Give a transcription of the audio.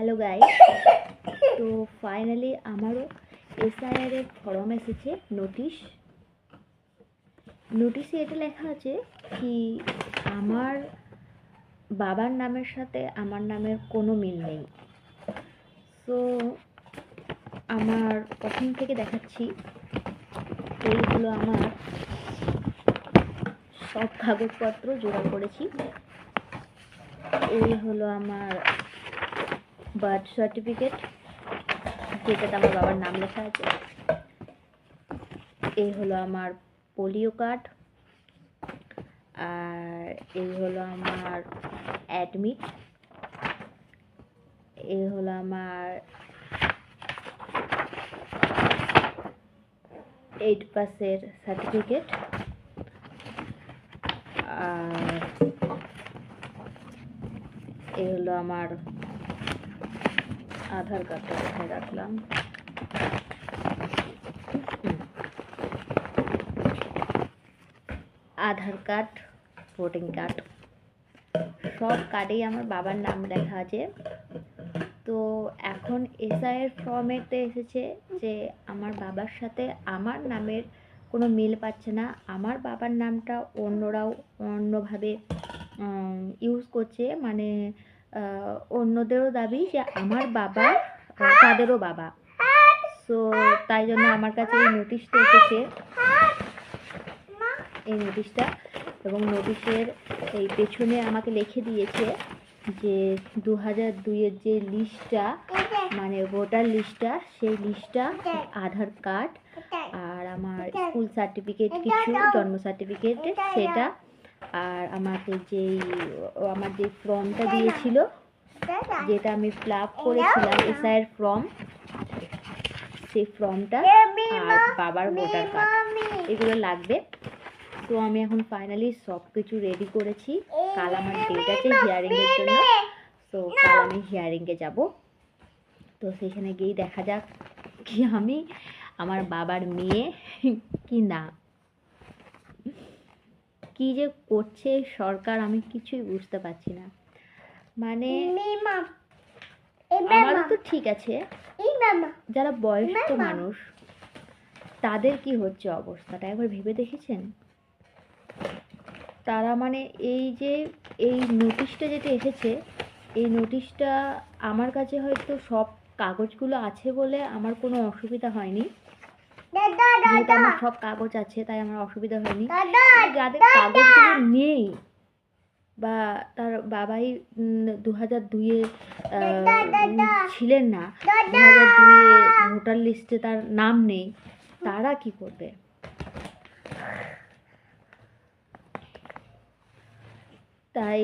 Hello guy তো finally আমারও SIR এর ফর্ম এসেছে নোটিশ নোটিশে এটা লেখা আছে কি আমার বাবার নামের সাথে আমার নামের কোনো মিল নেই। তো আমার প্রথম থেকে দেখাচ্ছি। এই হলো আমার সব কাগজপত্র জোগাড় করেছি। এই হলো আমার বার্থ সার্টিফিকেট, যেটাতে আমার বাবার নাম লেখা আছে। এই হলো আমার পোলিও কার্ড, আর এই হলো আমার অ্যাডমিট, এই হলো আমার এইট পাসের সার্টিফিকেট, আর এই হলো আমার আধার কার্ডটা কোথায় রাখলাম। Aadhaar card, voting card. সব কার্ডেই আমার বাবার নাম লেখা আছে। তো এখন এসআইয়ের ফর্মেতে এসেছে যে আমার বাবার সাথে আমার নামের কোনো মিল পাচ্ছে না। আমার বাবার নামটা অন্যরাও অন্যভাবে ইউজ করছে। মানে অন্যদেরও দাবি যে আমার বাবা তাদেরও বাবা। সো তাই জন্য আমার কাছে এই নোটিশটা এসেছে। এই নোটিশটা এবং নোটিশের এই পেছনে আমাকে লিখে দিয়েছে যে দু হাজার দুইয়ের যে লিস্টটা মানে ভোটার লিস্টটা সেই লিস্টটা আধার কার্ড আর আমার স্কুল সার্টিফিকেট কিছু, জন্ম সার্টিফিকেট সেটা আর আমাকে যেই আমার যে ফর্মটা দিয়েছিল যেটা আমি ফিল আপ করেছিলাম এসআইয়ের ফর্ম সেই ফর্মটা আর বাবার ভোটার কার্ড এগুলো লাগবে। তো আমি এখন ফাইনালি সব কিছু রেডি করেছি কাল আমার ডেট আছে হিয়ারিংয়ের জন্য। তো কাল আমি হিয়ারিংয়ে যাব। তো সেখানে গিয়েই দেখা যাক কি আমি আমার বাবার মেয়ে কি না। কি যে করছে সরকার আমি কিছুই বুঝতে পারছি না। মানে আমার তো ঠিক আছে। যারা বয়স্ক মানুষ তাদের কি হচ্ছে অবস্থাটা একবার ভেবে দেখেছেন? তারা মানে এই যে এই নোটিশটা যেটা এসেছে এই নোটিশটা আমার কাছে হয়তো সব কাগজগুলো আছে বলে আমার কোনো অসুবিধা হয়নি। যেহেতু আমার সব কাগজ আছে তাই আমার অসুবিধা হয়নি। যাদের কাগজগুলো নেই বা তার বাবাই দু হাজার দুইয়ে ছিলেন না দু হাজার দুইয়ে ভোটার লিস্টে তার নাম নেই তারা কি করবে? তাই